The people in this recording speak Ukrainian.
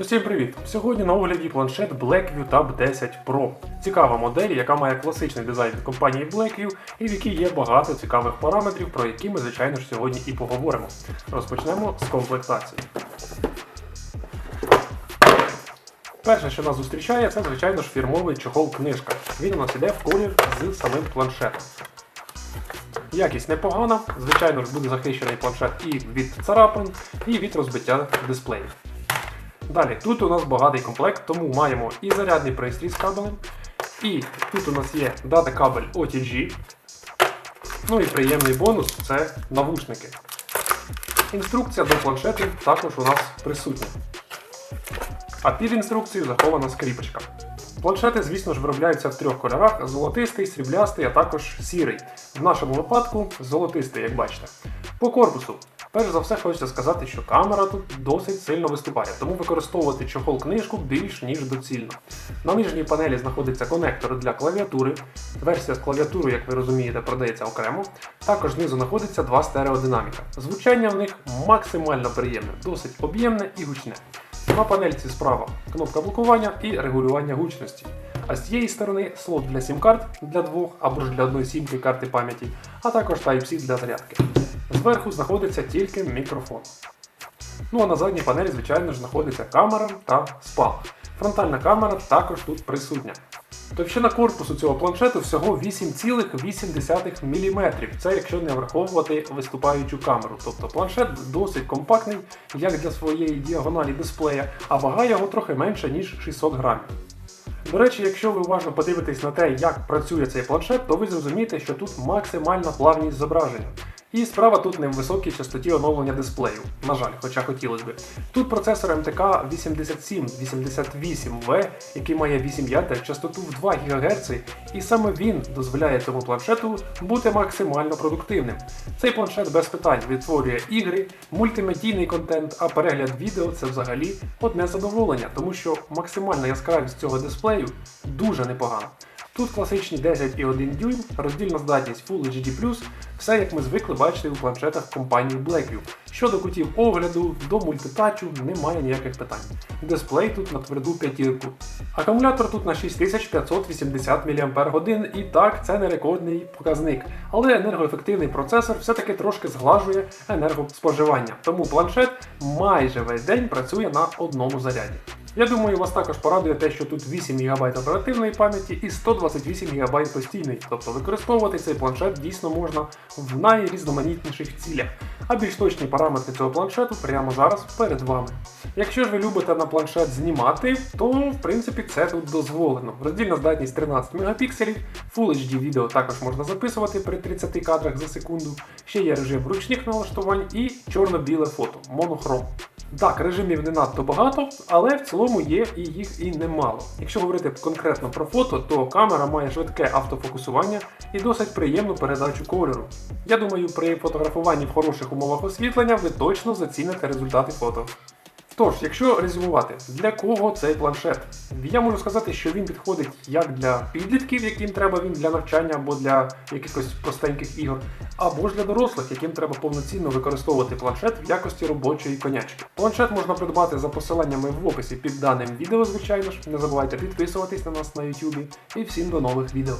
Усім привіт! Сьогодні на огляді планшет Blackview Tab 10 Pro. Цікава модель, яка має класичний дизайн від компанії Blackview і в якій є багато цікавих параметрів, про які ми, звичайно ж, сьогодні і поговоримо. Розпочнемо з комплектації. Перше, що нас зустрічає, це, звичайно ж, фірмовий чохол-книжка. Він у нас іде в колір з самим планшетом. Якість непогана, звичайно ж буде захищений планшет і від царапин, і від розбиття дисплеїв. Далі, тут у нас багатий комплект, тому маємо і зарядний пристрій з кабелем, і тут у нас є дата кабель OTG. Ну і приємний бонус це навушники. Інструкція до планшету також у нас присутня. А під інструкцією захована скріпочка. Планшети, звісно ж, виробляються в трьох кольорах: золотистий, сріблястий, а також сірий. В нашому випадку золотистий, як бачите. По корпусу. Перш за все, хочеться сказати, що камера тут досить сильно виступає, тому використовувати чохол книжку більш ніж доцільно. На нижній панелі знаходиться конектор для клавіатури. Версія з клавіатурою, як ви розумієте, продається окремо. Також знизу знаходиться два стереодинаміка. Звучання в них максимально приємне, досить об'ємне і гучне. На панельці справа кнопка блокування і регулювання гучності. А з цієї сторони слот для сім-карт для двох або ж для одної сімки карти пам'яті, а також Type-C для зарядки. Зверху знаходиться тільки мікрофон. Ну а на задній панелі, звичайно ж, знаходиться камера та спалах. Фронтальна камера також тут присутня. Товщина корпусу цього планшету всього 8,8 мм. Це якщо не враховувати виступаючу камеру. Тобто планшет досить компактний, як для своєї діагоналі дисплея, а вага його трохи менша, ніж 600 грамів. До речі, якщо ви уважно подивитесь на те, як працює цей планшет, то ви зрозумієте, що тут максимальна плавність зображення. І справа тут не в високій частоті оновлення дисплею, на жаль, хоча хотілося би. Тут процесор МТК 8788V, який має 8 ядер, частоту в 2 ГГц, і саме він дозволяє цьому планшету бути максимально продуктивним. Цей планшет без питань відтворює ігри, мультимедійний контент, а перегляд відео це взагалі одне задоволення, тому що максимальна яскравість цього дисплею дуже непогана. Тут класичні 10,1 дюйм, роздільна здатність Full HD+, все як ми звикли бачити у планшетах компанії Blackview. Щодо кутів огляду, до мультитачу немає ніяких питань. Дисплей тут на тверду п'ятірку. Акумулятор тут на 6580 мАч, і так, це не рекордний показник. Але енергоефективний процесор все-таки трошки зглажує енергоспоживання. Тому планшет майже весь день працює на одному заряді. Я думаю, вас також порадує те, що тут 8 ГБ оперативної пам'яті і 128 ГБ постійної, тобто використовувати цей планшет дійсно можна в найрізноманітніших цілях. А більш точні параметри цього планшету прямо зараз перед вами. Якщо ж ви любите на планшет знімати, то в принципі це тут дозволено. Роздільна здатність 13 мегапікселів, Full HD відео також можна записувати при 30 кадрах за секунду. Ще є режим ручних налаштувань і чорно-біле фото, монохром. Так, режимів не надто багато, але в цілому є і їх і немало. Якщо говорити конкретно про фото, то камера має швидке автофокусування і досить приємну передачу кольору. Я думаю, при фотографуванні в хороших умовах освітлення ви точно заціните результати фото. Тож, якщо резюмувати, для кого цей планшет? Я можу сказати, що він підходить як для підлітків, яким треба він для навчання або для якихось простеньких ігор, або ж для дорослих, яким треба повноцінно використовувати планшет в якості робочої конячки. Планшет можна придбати за посиланнями в описі під даним відео, звичайно ж. Не забувайте підписуватись на нас на YouTube і всім до нових відео.